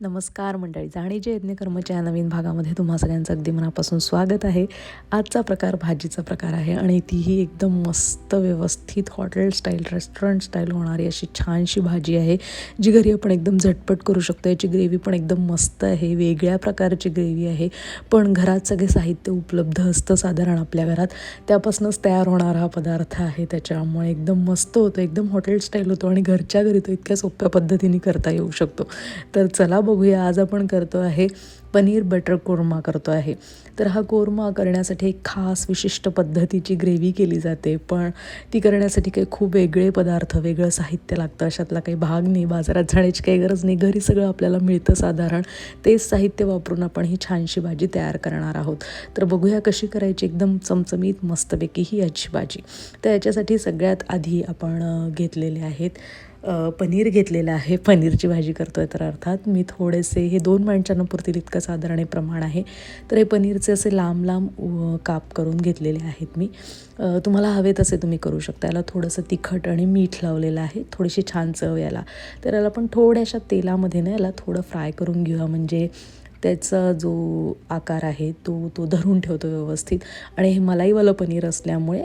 नमस्कार मंडळी. जाणीचे यज्ञकर्मच्या या नवीन भागामध्ये तुम्हा सगळ्यांचं अगदी मनापासून स्वागत आहे. आजचा प्रकार भाजीचा प्रकार आहे आणि तीही एकदम मस्त व्यवस्थित हॉटेल स्टाईल रेस्टॉरंट स्टाईल होणारी अशी छानशी भाजी आहे जी घरी आपण एकदम झटपट करू शकतो याची ग्रेव्ही पण एकदम मस्त आहे वेगळ्या प्रकारची ग्रेव्ही आहे. पण घरात सगळे साहित्य उपलब्ध असतं साधारण आपल्या घरात. त्यापासूनच तयार होणारा हा पदार्थ आहे. त्याच्यामुळे एकदम मस्त होतो एकदम हॉटेल स्टाईल होतो आणि घरच्या घरी तो इतक्या सोप्या पद्धतीने करता येऊ शकतो. तर चला बघूया आज आपण करतो आहे पनीर बटर कोरमा करतो आहे. तर हा कोरमा करण्यासाठी एक खास विशिष्ट पद्धतीची ग्रेव्ही केली जाते पण ती करण्यासाठी काही खूप वेगळे पदार्थ वेगळं साहित्य लागतं. अशातला काही भाग नाही बाजारात जाण्याची काही गरज नाही. घरी सगळं आपल्याला मिळतं साधारण. तेच साहित्य वापरून आपण ही छानशी भाजी तयार करणार आहोत. तर बघूया कशी करायची एकदम चमचमीत मस्तपैकी ही याची भाजी. तर याच्यासाठी सगळ्यात आधी आपण घेतलेले आहेत पनीर घेतलेलं आहे. पनीरची भाजी करतो आहे तर अर्थात मी थोडेसे हे दोन माणसांना पुरतील इतकं साधारण प्रमाण आहे. तर हे पनीरचे असे लांब लांब काप करून घेतलेले आहेत मी. तुम्हाला हवे तसे तुम्ही करू शकता. याला थोडंसं तिखट आणि मीठ लावलेलं आहे. थोडीशी छान चव याला. तर याला पण थोड्याशा तेलामध्ये ना याला थोडं फ्राय करून घेऊया. म्हणजे त्याचा जो आकार आहे तो तो धरून ठेवतो व्यवस्थित. आणि हे मलाईवालं पनीर असल्यामुळे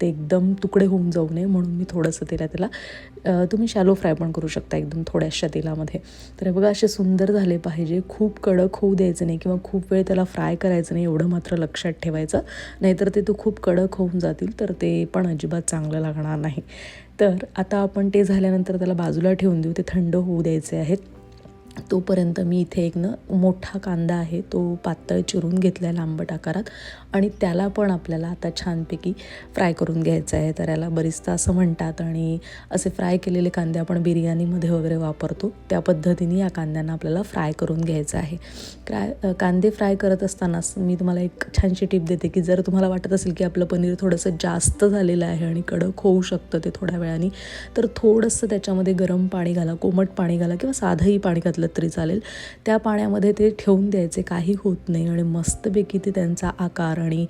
ते एकदम तुकडे होऊन जाऊ नये म्हणून मी थोडंसं तेला त्याला तुम्ही शॅलो फ्राय पण करू शकता एकदम थोड्याशा तेलामध्ये. तर हे बघा असे सुंदर झाले पाहिजे. खूप कडक होऊ द्यायचं नाही किंवा खूप वेळ त्याला फ्राय करायचं नाही एवढं मात्र लक्षात ठेवायचं. नाहीतर ते तो खूप कडक होऊन जातील तर ते पण अजिबात चांगलं लागणार नाही. तर आता आपण ते झाल्यानंतर त्याला बाजूला ठेवून देऊ. ते थंड होऊ द्यायचे आहेत. तोपर्यंत मी इथे एक न मोठा कांदा आहे तो पातळ चिरून घेतला आहे लांबट आकारात आणि त्याला पण आपल्याला आता छानपैकी फ्राय करून घ्यायचं आहे. तर याला बरीचदा असं म्हणतात आणि असे फ्राय केलेले कांदे आपण बिर्याणीमध्ये वगैरे वापरतो. त्या पद्धतीने या कांद्यांना आपल्याला फ्राय करून घ्यायचं आहे. फ्राय कांदे फ्राय करत असतानाच मी तुम्हाला एक छानशी टिप देते की जर तुम्हाला वाटत असेल की आपलं पनीर थोडंसं जास्त झालेलं आहे आणि कडक होऊ शकतं ते थोड्या वेळाने तर थोडंसं त्याच्यामध्ये गरम पाणी घाला कोमट पाणी घाला किंवा साधंही पाणी घातलं तरी चालेल. त्या पाण्यामध्ये ते ठेवून द्यायचे काही होत नाही आणि मस्तपैकी ते त्यांचा आकार आणि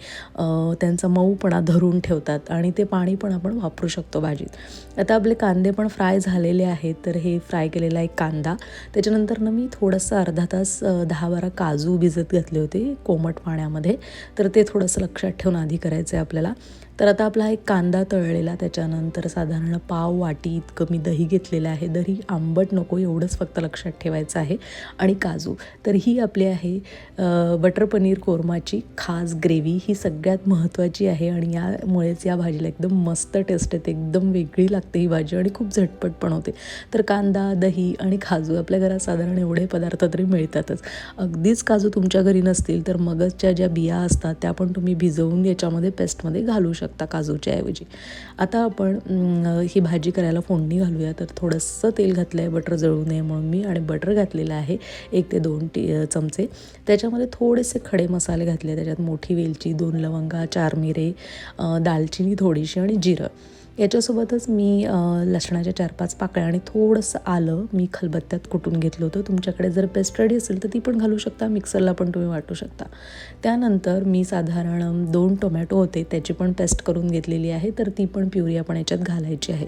त्यांचा मऊपणा धरून ठेवतात आणि ते पाणी पण आपण वापरू शकतो भाजीत. आता आपले कांदे पण फ्राय झालेले आहेत तर हे फ्राय केलेला एक कांदा. त्याच्यानंतर ना मी थोडंसं अर्धा तास दहा बारा काजू भिजत घातले होते कोमट पाण्यामध्ये. तर ते थोडंसं लक्षात ठेवून आधी करायचं आहे आपल्याला. तर आता आपला एक कांदा तळलेला त्याच्यानंतर साधारण पाव वाटी इतकं मी दही घेतलेलं आहे. दही आंबट नको एवढंच फक्त लक्षात ठेवायचं आहे. आणि काजू. तर ही आपली आहे बटर पनीर कोरमाची खास ग्रेव्ही. ही सगळ्यात महत्त्वाची आहे आणि यामुळेच या भाजीला एकदम मस्त टेस्ट येते. एकदम वेगळी लागते ही भाजी आणि खूप झटपट पण होते. तर कांदा दही आणि काजू आपल्या घरात साधारण एवढे पदार्थ तरी मिळतातच. अगदीच काजू तुमच्या घरी नसतील तर मगजच्या ज्या बिया असतात त्या पण तुम्ही भिजवून याच्यामध्ये पेस्टमध्ये घालू शकता. काजूच्या ऐवजी आता आपण ही भाजी करायला फोडणी घालूया. तर थोडंसं तेल घातलं आहे बटर जळू नये म्हणून मी आणि बटर घातलेलं आहे एक ते दोन टी चमचे. त्याच्यामध्ये थोडेसे खडे मसाले घातले त्याच्यात मोठी वेलची दोन लवंगा चार मिरे दालचिनी थोडीशी आणि जिरं. याच्यासोबतच मी लसणाच्या चार पाच पाकळ्या आणि थोडंसं आलं मी खलबत्त्यात कुटून घेतलं होतं. तुमच्याकडे जर पेस्ट रेडी असेल तर ती पण घालू शकता मिक्सरला पण तुम्ही वाटू शकता. त्यानंतर मी साधारण दोन टोमॅटो होते त्याची पण पेस्ट करून घेतलेली आहे तर ती पण प्युरी आपण याच्यात घालायची आहे.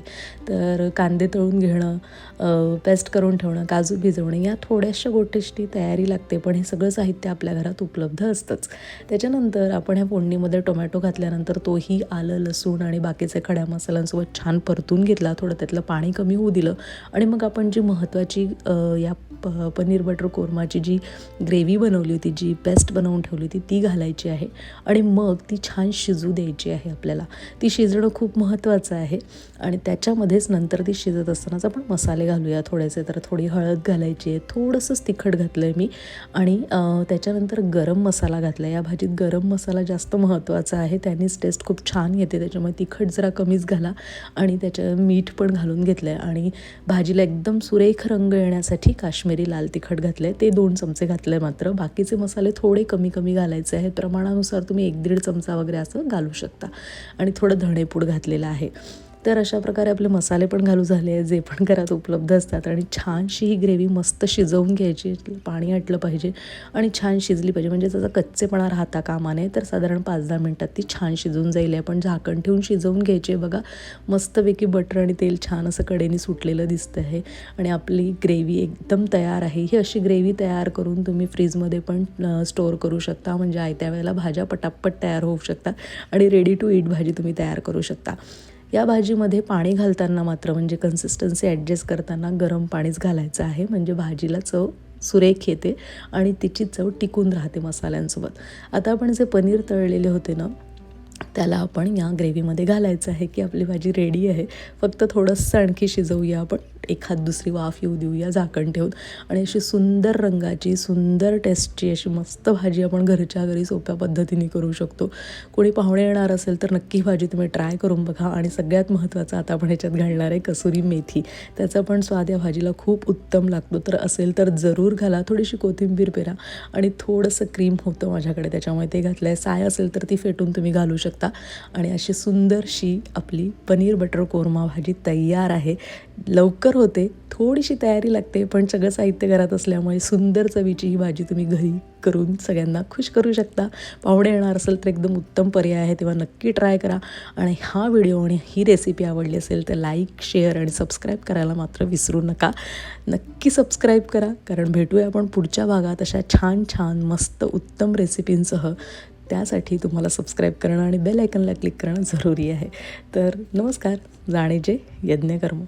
तर कांदे तळून घेणं पेस्ट करून ठेवणं काजू भिजवणं या थोड्याशा गोष्टीची तयारी लागते पण हे सगळं साहित्य आपल्या घरात उपलब्ध असतंच. त्याच्यानंतर आपण ह्या फोडणीमध्ये टोमॅटो घातल्यानंतर तोही आलं लसूण आणि बाकीचे खड्या मसाल्यांसोबत छान परतून घेतला थोडं त्यातलं पाणी कमी होऊ दिलं. आणि मग आपण जी महत्त्वाची या प पनीर बटर कोरमाची जी ग्रेव्ही बनवली होती जी पेस्ट बनवून ठेवली होती ती घालायची आहे. आणि मग ती छान शिजू द्यायची आहे आपल्याला. ती शिजणं खूप महत्त्वाचं आहे. आणि त्याच्यामध्येच नंतर ती शिजत असतानाच आपण मसाले घालूया थोडेसे. तर थोडी हळद घालायची आहे. थोडंसंच तिखट घातलं आहे मी. आणि त्याच्यानंतर गरम मसाला घातला. या भाजीत गरम मसाला जास्त महत्त्वाचा आहे. त्यानेच टेस्ट खूप छान येते. त्याच्यामुळे तिखट जरा कमीच घाला. आणि त्याच्या मीठ पण घालून घेतलं आहे आणि भाजीला एकदम सुरेख रंग येण्यासाठी काश्मीर लाल तिखट घातलं आहे ते दोन चमचे घातले आहे मात्र. बाकीचे मसाले थोडे कमी कमी घालायचे आहेत. प्रमाणानुसार तुम्ही एक दीड चमचा वगैरे असं घालू शकता. आणि थोडं धणेपूड घातलेलं आहे. तर अशा प्रकारे आपले मसाले पण घालू झाले आहे जे पण घरात उपलब्ध असतात. आणि छानशी ही ग्रेव्ही मस्त शिजवून घ्यायची पाणी आटलं पाहिजे आणि छान शिजली पाहिजे. म्हणजे त्याचा कच्चेपणा राहता कामा नये. तर साधारण पाच दहा मिनटात ती छान शिजून जाईल. आपण झाकण ठेवून शिजवून घ्यायची आहे. बघा मस्तपैकी बटर आणि तेल छान असं कडेने सुटलेलं दिसतं आहे. आणि आपली ग्रेव्ही एकदम तयार आहे. ही अशी ग्रेव्ही तयार करून तुम्ही फ्रीजमध्ये पण स्टोअर करू शकता. म्हणजे आयत्या वेळेला भाज्या पटापट तयार होऊ शकतात. आणि रेडी टू ईट भाजी तुम्ही तयार करू शकता. या भाजीमध्ये पाणी घालताना मात्र म्हणजे कन्सिस्टन्सी ॲडजस्ट करताना गरम पाणीच घालायचं आहे. म्हणजे भाजीला चव सुरेख येते आणि तिची चव टिकून राहते मसाल्यांसोबत. आता आपण जे पनीर तळलेले होते ना त्याला आपण या ग्रेव्हीमध्ये घालायचं आहे की आपली भाजी रेडी आहे. फक्त थोडंसं आणखी शिजवूया आपण. एखाद दुसरी वाफ येऊ देऊया झाकण ठेवून. आणि अशी सुंदर रंगाची सुंदर टेस्टची अशी मस्त भाजी आपण घरच्या घरी सोप्या पद्धतीने करू शकतो. कोणी पाहुणे येणार असेल तर नक्की भाजी तुम्ही ट्राय करून बघा. आणि सगळ्यात महत्त्वाचं आता आपण ह्याच्यात घालणार आहे कसुरी मेथी. त्याचा पण स्वाद या भाजीला खूप उत्तम लागतो. तर असेल तर जरूर घाला. थोडीशी कोथिंबीर पेरा. आणि थोडंसं क्रीम होतं माझ्याकडे. त्याच्यामुळे ते घातलं आहे साय असेल तर ती फेटून तुम्ही घालू शकता. आणि अशी सुंदरशी आपली पनीर बटर कोरमा भाजी तयार आहे. लवकर होते थोडीशी तयारी लागते पण सगळं साहित्य घरात असल्यामुळे सुंदर चवीची ही भाजी तुम्ही घरी करून सगळ्यांना खुश करू शकता. पाहुणे येणार असेल तर एकदम उत्तम पर्याय आहे तेव्हा नक्की ट्राय करा. आणि हा व्हिडिओ आणि ही रेसिपी आवडली असेल तर लाईक शेअर आणि सबस्क्राईब करायला मात्र विसरू नका. नक्की सबस्क्राईब करा कारण भेटूया आपण पुढच्या भागात अशा छान छान मस्त उत्तम रेसिपींसह. त्यासाठी तुम्हाला सबस्क्राईब करणं आणि बेल आयकनला क्लिक करणं जरुरी आहे. तर नमस्कार जाणे जे यज्ञकर्म.